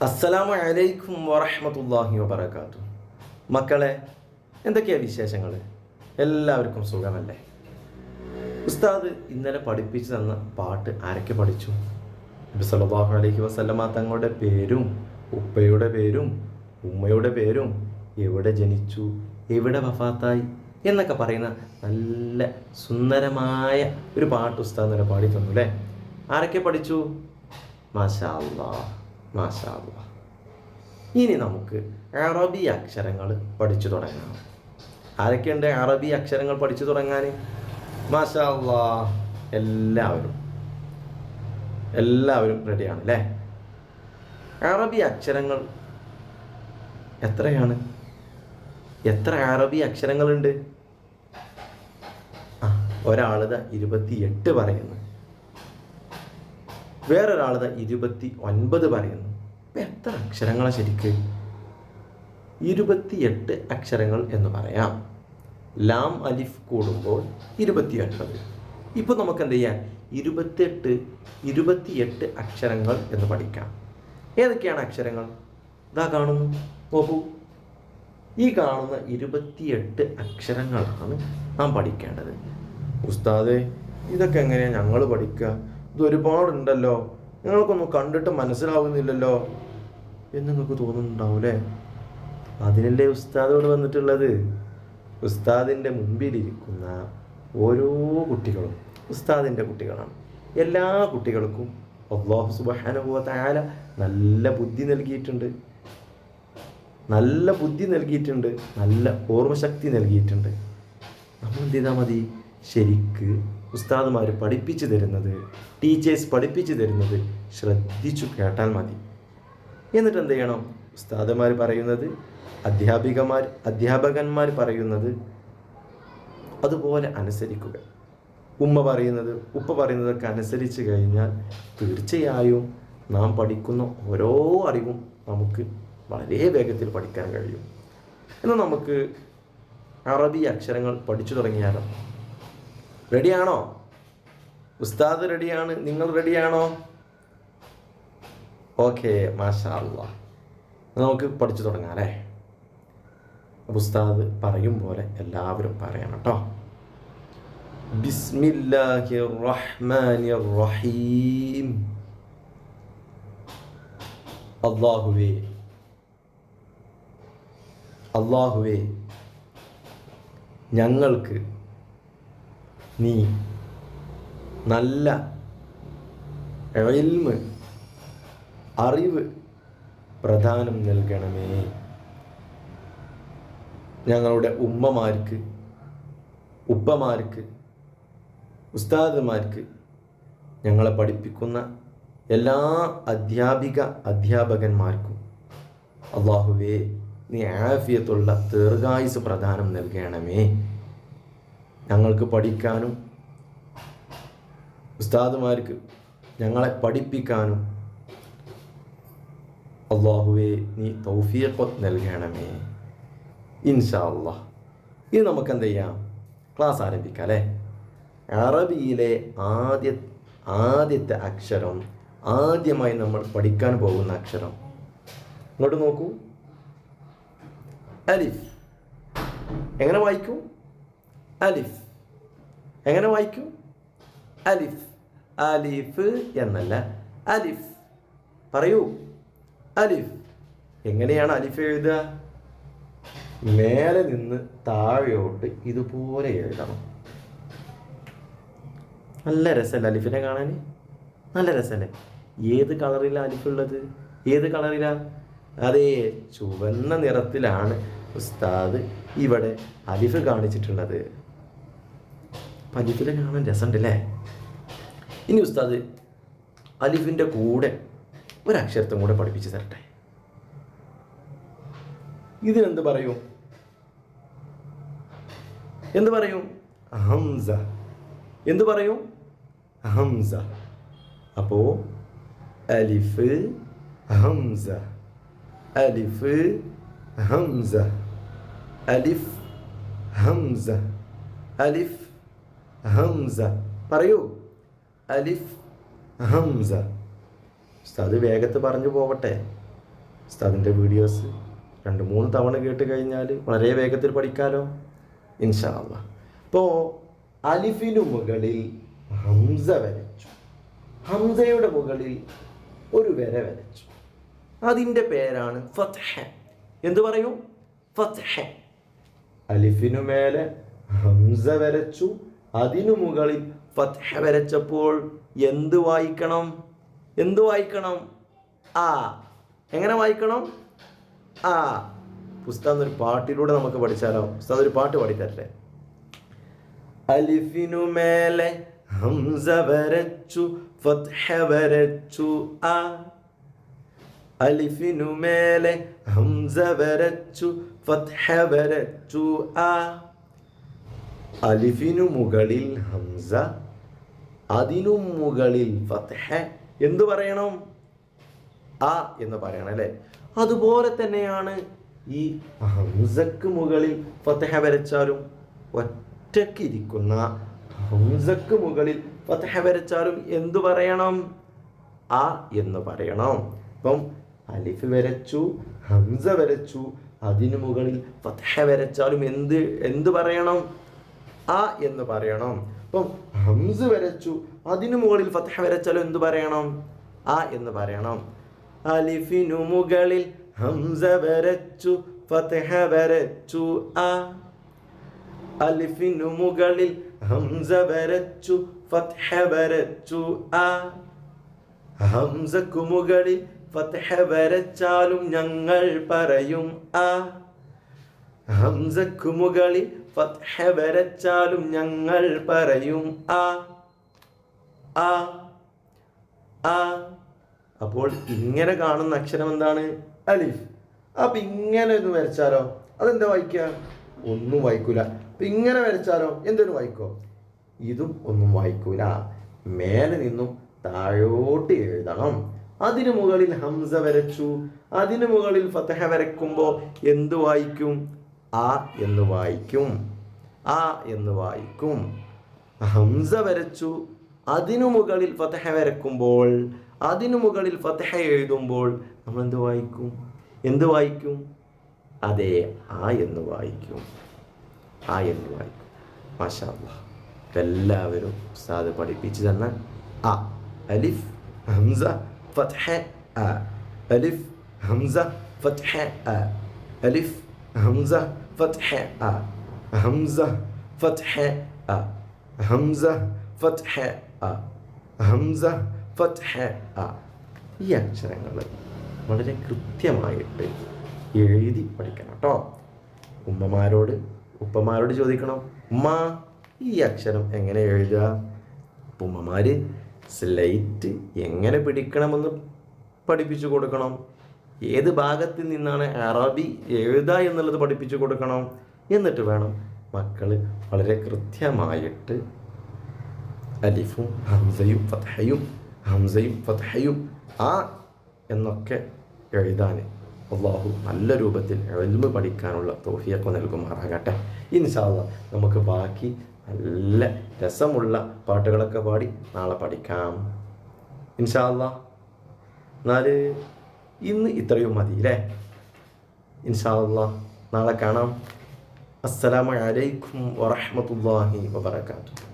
അസ്സലാമു അലൈക്കും വറഹ്മത്തുള്ളാഹി വബറകാത്തു മക്കളെ എന്തൊക്കെയാ വിശേഷങ്ങൾ എല്ലാവർക്കും സുഖമല്ലേ? ഉസ്താദ് ഇന്നലെ പഠിപ്പിച്ചു തന്ന പാട്ട് ആരൊക്കെ പഠിച്ചു? സല്ലല്ലാഹു അലൈഹി വസല്ലമ തങ്ങളുടെ പേരും ഉപ്പയുടെ പേരും ഉമ്മയുടെ പേരും എവിടെ ജനിച്ചു എവിടെ വഫാത്തായി എന്നൊക്കെ പറയുന്ന നല്ല സുന്ദരമായ ഒരു പാട്ട് ഉസ്താദ് പാടി തന്നു അല്ലേ? ആരൊക്കെ പഠിച്ചു? മാഷാ അല്ലാ മാഷാ അല്ലാ ഇനി നമുക്ക് അറബി അക്ഷരങ്ങൾ പഠിച്ചു തുടങ്ങാം. ആരൊക്കെയുണ്ട് അറബി അക്ഷരങ്ങൾ പഠിച്ചു തുടങ്ങാൻ? മാഷാ എല്ലാവരും. എല്ലാവരും റെഡിയാണ് അല്ലേ? അറബി അക്ഷരങ്ങൾ എത്രയാണ്? എത്ര അറബി അക്ഷരങ്ങളുണ്ട്? ആ ഒരാളിത് ഇരുപത്തിയെട്ട് പറയുന്നു. വേറൊരാളിത് ഇരുപത്തി ഒൻപത് പറയുന്നു. ഇപ്പം എത്ര അക്ഷരങ്ങളാണ് ശരിക്ക്? ഇരുപത്തിയെട്ട് അക്ഷരങ്ങൾ എന്ന് പറയാം. ലാം അലിഫ് കൂടുമ്പോൾ ഇരുപത്തി ഒൻപത് ഇപ്പോൾ നമുക്ക് എന്ത് ചെയ്യാം ഇരുപത്തെട്ട് ഇരുപത്തിയെട്ട് അക്ഷരങ്ങൾ എന്ന് പഠിക്കാം. ഏതൊക്കെയാണ് അക്ഷരങ്ങൾ? ഇതാ കാണുന്നു. നോക്കൂ. ഈ കാണുന്ന ഇരുപത്തിയെട്ട് അക്ഷരങ്ങളാണ് നാം പഠിക്കേണ്ടത്. ഉസ്താദെ ഇതൊക്കെ എങ്ങനെയാണ് ഞങ്ങൾ പഠിക്കുക ഇത് ഒരുപാടുണ്ടല്ലോ നിങ്ങൾക്കൊന്നും കണ്ടിട്ട് മനസ്സിലാവുന്നില്ലല്ലോ എന്ന് നിങ്ങൾക്ക് തോന്നുന്നുണ്ടാവൂലേ അതിനല്ലേ ഉസ്താദോട് വന്നിട്ടുള്ളത്? ഉസ്താദിന്റെ മുമ്പിലിരിക്കുന്ന ഓരോ കുട്ടികളും ഉസ്താദിന്റെ കുട്ടികളാണ്. എല്ലാ കുട്ടികൾക്കും അള്ളാഹു സുബാനുഭവ താല നല്ല ബുദ്ധി നൽകിയിട്ടുണ്ട്. നല്ല ബുദ്ധി നൽകിയിട്ടുണ്ട്. നല്ല ഓർമ്മശക്തി നൽകിയിട്ടുണ്ട്. നമ്മൾ എന്ത് ചെയ്താൽ മതി? ശരിക്ക് ഉസ്താദുമാർ പഠിപ്പിച്ചു തരുന്നത് ടീച്ചേഴ്സ് പഠിപ്പിച്ചു തരുന്നത് ശ്രദ്ധിച്ചു കേട്ടാൽ മതി. എന്നിട്ട് എന്ത് ചെയ്യണം ഉസ്താദുമാർ പറയുന്നത് അധ്യാപികമാർ അധ്യാപകന്മാർ പറയുന്നത് അതുപോലെ അനുസരിക്കുക. ഉമ്മ പറയുന്നത് ഉപ്പ പറയുന്നതൊക്കെ അനുസരിച്ച് കഴിഞ്ഞാൽ തീർച്ചയായും നാം പഠിക്കുന്ന ഓരോ അറിവും നമുക്ക് വളരെ വേഗത്തിൽ പഠിക്കാൻ കഴിയും. എന്നാൽ നമുക്ക് അറബി അക്ഷരങ്ങൾ പഠിച്ചു തുടങ്ങിയാലോ? റെഡിയാണോ? ഉസ്താദ് റെഡിയാണ്? നിങ്ങൾ റെഡിയാണോ? ഓക്കെ മാഷാ അല്ലാ നമുക്ക് പഠിച്ചു തുടങ്ങാം അല്ലേ? ഉസ്താദ് പറയും പോലെ എല്ലാവരും പറയണം കേട്ടോ ബിസ്മില്ലാഹി റഹ്മാനി റഹീം അള്ളാഹുവേ അള്ളാഹുവേ ഞങ്ങൾക്ക് നീ നല്ല എൽമ് അറിവ് പ്രധാനം നൽകണമേ. ഞങ്ങളുടെ ഉമ്മമാർക്ക് ഉപ്പമാർക്ക് ഉസ്താദുമാർക്ക് ഞങ്ങളെ പഠിപ്പിക്കുന്ന എല്ലാ അധ്യാപിക അധ്യാപകന്മാർക്കും അള്ളാഹുവേ നീ ആഫിയത്തുള്ള ദീർഘായുസ് പ്രധാനം നൽകണമേ. ഞങ്ങൾക്ക് പഠിക്കാനും ഉസ്താദുമാർക്ക് ഞങ്ങളെ പഠിപ്പിക്കാനും അള്ളാഹുവെ നീ തൗഫീഖ് നൽകണമേ. ഇൻഷാ അള്ളാഹ് ഇനി നമുക്ക് എന്ത് ചെയ്യാം ക്ലാസ് ആരംഭിക്കാം അല്ലേ? അറബിയിലെ ആദ്യ ആദ്യത്തെ അക്ഷരം ആദ്യമായി നമ്മൾ പഠിക്കാൻ പോകുന്ന അക്ഷരം. ഇങ്ങോട്ട് നോക്കൂ. അലിഫ്. എങ്ങനെ വായിക്കും? അലിഫ്. എങ്ങനെ വായിക്കും? അലിഫ്. അലിഫ് എന്നല്ല. അലിഫ്. പറയൂ. അലിഫ്. എങ്ങനെയാണ് അലിഫ് എഴുതുക? മേലെ നിന്ന് താഴെയോട്ട് ഇതുപോലെ എഴുതണം. നല്ല രസമല്ലേ അലിഫിനെ കാണാൻ? നല്ല രസമല്ലേ ഏത് കളറിലാണ് അലിഫുള്ളത് ഏത് കളറിലാ? അതേ ചുവന്ന നിറത്തിലാണ് ഉസ്താദ് ഇവിടെ അലിഫ് കാണിച്ചിട്ടുള്ളത്. അപ്പം കാണാൻ കാണാൻ രസമുണ്ടല്ലേ? ഇനി ഉസ്താദ് അലിഫിന്റെ കൂടെ ഒരക്ഷരത്തും കൂടെ പഠിപ്പിച്ച് തരട്ടെ. ഇതിനെന്ത് പറയും? എന്ത് പറയും? ഹംസ എന്ത് പറയും? ഹംസ അപ്പോ അലിഫ് ഹംസ അലിഫ് ഹംസ അലിഫ് ഹംസ അലിഫ് ഹംസ പറയൂ. അലിഫ്. ഹംസ ഉസ്താദ് വേഗത്ത് പറഞ്ഞു പോവട്ടെ. ഉസ്താദിന്റെ വീഡിയോസ് രണ്ട് മൂന്ന് തവണ കേട്ട് കഴിഞ്ഞാൽ വളരെ വേഗത്തിൽ പഠിക്കാലോ? ഇൻഷാ അള്ളാ അപ്പോൾ അലിഫിനു മുകളിൽ ഹംസ വരച്ചു. ഹംസയുടെ മുകളിൽ ഒരു വര വരച്ചു. അതിന്റെ പേരാണ് ഫത്ഹ. എന്ത് പറയൂ? ഫത്ഹ. അലിഫിനു മേലെ ഹംസ വരച്ചു. അതിനു മുകളിൽ ഫത്ഹ വരച്ചപ്പോൾ എന്ത് വായിക്കണം? എന്ത് വായിക്കണം? ആ എങ്ങനെ വായിക്കണം? ആ പുസ്തകം ഒരു പാട്ടിലൂടെ നമുക്ക് പഠിച്ചാലോ? പുസ്തകം ഒരു പാട്ട് പാടിത്തരട്ടെ. അലിഫിനു മേലെ ഹംസ വരച്ചു ഫത്ഹ വരച്ചു ആ. അലിഫിനു മേലെ ഹംസ വരച്ചു ഫത്ഹ വരച്ചു ആ. അലിഫിനു മുകളിൽ ഹംസ അതിനു മുകളിൽ ഫത്ഹ. എന്തു പറയണം? ആ എന്ന് പറയണം അല്ലേ? അതുപോലെ തന്നെയാണ് ഈ ഹംസക്ക് മുകളിൽ ഫത്ഹ വരച്ചാലും ഒറ്റയ്ക്ക് ഇരിക്കുന്ന ഹംസക്ക് മുകളിൽ ഫത്ഹ വരച്ചാലും എന്തു പറയണം? ആ എന്ന് പറയണം. അപ്പം അലിഫ് വരച്ചു ഹംസ വരച്ചു അതിനു മുകളിൽ ഫത്ഹ വരച്ചാലും എന്ത് എന്ത് പറയണം? ആ എന്ന് പറയണം. അപ്പം ഹംസ് വരച്ചു അതിനു മുകളിൽ ഫത്ഹ വരച്ചാലും എന്ത് പറയണം? ആ എന്ന് പറയണം. അലിഫിനു മുകളിൽ ഹംസ വരച്ചു ഫത്ഹ വരച്ചു ആ അലിഫിനു മുകളിൽ ഹംസ വരച്ചു ഫത്ഹ വരച്ചു ആ ഹംസക്കു മുകളിൽ ഫത്ഹ വരച്ചാലും ഞങ്ങൾ പറയും ആ ഹംസക്കു മുകളിൽ ഫത്ഹ വരച്ചാലും ഞങ്ങൾ പറയും ആ ആ ആ. അപ്പോൾ ഇങ്ങനെ കാണുന്ന അക്ഷരം എന്താണ്? അലിഫ്. അപ്പൊ ഇങ്ങനെ ഒന്ന് വരച്ചാലോ? അതെന്താ വായിക്കുക ഒന്നും വായിക്കൂല. അപ്പൊ ഇങ്ങനെ വരച്ചാലോ? എന്തൊരു വായിക്കോ? ഇതും ഒന്നും വായിക്കൂല. മേലെ നിന്നും താഴോട്ട് എഴുതണം. അതിനു മുകളിൽ ഹംസ വരച്ചു. അതിനു മുകളിൽ ഫതഹ വരക്കുമ്പോൾ എന്ത് വായിക്കും? ആ എന്ന് വായിക്കും. ആ എന്ന് വായിക്കും. ഹംസ വരച്ചു. അതിനു മുകളിൽ ഫതഹ വരക്കുമ്പോൾ അതിനു മുകളിൽ ഫതഹ എഴുതുമ്പോൾ നമ്മൾ എന്ത് വായിക്കും? എന്ത് വായിക്കും? അതെ ആ എന്ന് വായിക്കും. ആ എന്ന് വായിക്കും. മാഷാ. എല്ലാവരും ഉസ്താദ് പഠിപ്പിച്ചു തന്ന ആ. അലിഫ് ഹംസ ഫതഹ അലിഫ് ഹംസ ഫതഹ അലിഫ് ഹംസ ഫത്ഹ ا ഹംസ فتح ا ഹംസ فتح ا ഹംസ ഫത്ഹ അ. ഈ അക്ഷരങ്ങൾ വളരെ കൃത്യമായിട്ട് എഴുതി പഠിക്കണം കേട്ടോ. ഉമ്മമാരോട് ഉപ്പമാരോട് ചോദിക്കണം ഉമ്മ ഈ അക്ഷരം എങ്ങനെ എഴുതുക? ഉമ്മമാർ സ്ലൈറ്റ് എങ്ങനെ പിടിക്കണമെന്ന് പഠിപ്പിച്ചു കൊടുക്കണം. ഏത് ഭാഗത്തിൽ നിന്നാണ് അറബി എഴുതുക എന്നുള്ളത് പഠിപ്പിച്ചു കൊടുക്കണം എന്നിട്ട് വേണം മക്കൾ വളരെ കൃത്യമായിട്ട് അലിഫും ഹംസയും ഫതഹയും ഹംസയും ഫതഹയും ആ എന്നൊക്കെ എഴുതാൻ അള്ളാഹു നല്ല രൂപത്തിൽ എഴുതുമ്പ് പഠിക്കാനുള്ള തോഫിയൊക്കെ നൽകുമാറാകട്ടെ. ഇൻഷാല്ല നമുക്ക് ബാക്കി നല്ല രസമുള്ള പാട്ടുകളൊക്കെ പാടി നാളെ പഠിക്കാം. ഇൻഷാല്ല എന്നാൽ ഇന്ന് ഇത്രയും മതി അല്ലേ ഇൻഷാല്ല നാളെ കാണാം. അസ്സലാമലൈക്കും വറഹ്മത്തുള്ളാഹി വബറകാതുഹു.